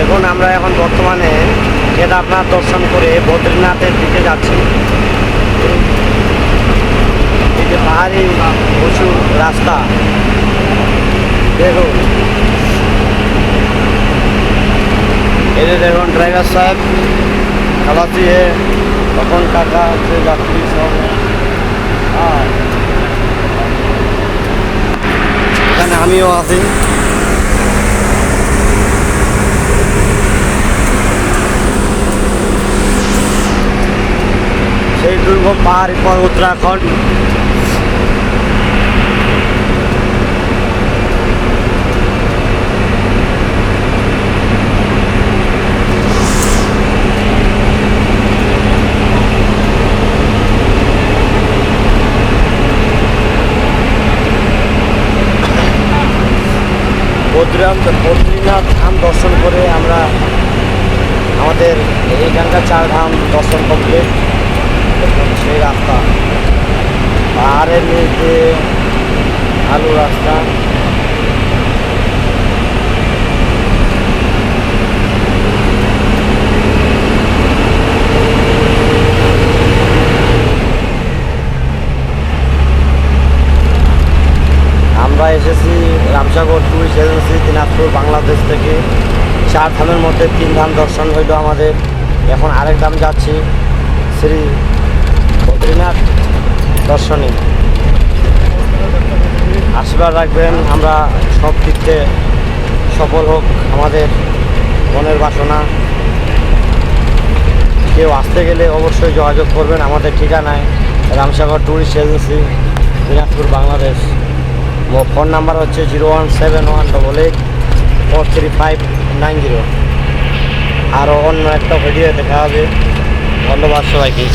দেখুন, আমরা এখন বর্তমানে কেদারনাথ দর্শন করে বদ্রীনাথের দিকে যাচ্ছি। এই যে পাহাড়ি উঁচু রাস্তা, দেখুন। যে দেখুন, ড্রাইভার সাহেব, খালাসি হে তখন কাকা আছে যাত্রী সব। হ্যাঁ। এখানে আমিও আছি। দুর্গম পাহাড়ি পর উত্তরাখণ্ড। বদ্রীনাথ ধাম দর্শন করে আমরা আমাদের এইখানকার চার ধাম দর্শন পাহাড়ের নিচ দিয়ে আলু রাস্তা। আমরা এসেছি রামসাগর টুরিস্ট এজেন্সি, দিনাজপুর, বাংলাদেশ থেকে। চার ধামের মধ্যে তিন ধাম দর্শন হইল আমাদের। এখন আরেক ধাম যাচ্ছি, শ্রী বদ্রীনাথ দর্শনী। আশীর্বাদ রাখবেন। আমরা সব দিকতে সফল হোক আমাদের মনের বাসনা। কেউ আসতে গেলে অবশ্যই যোগাযোগ করবেন আমাদের ঠিকানায়। Ramsagar tourist agency, Dinajpur, Bangladesh. Phone number হচ্ছে zero one seven one double eight four three five nine zero. আরও অন্য একটা ভিডিও দেখা হবে। ধন্যবাদ সবাইকে।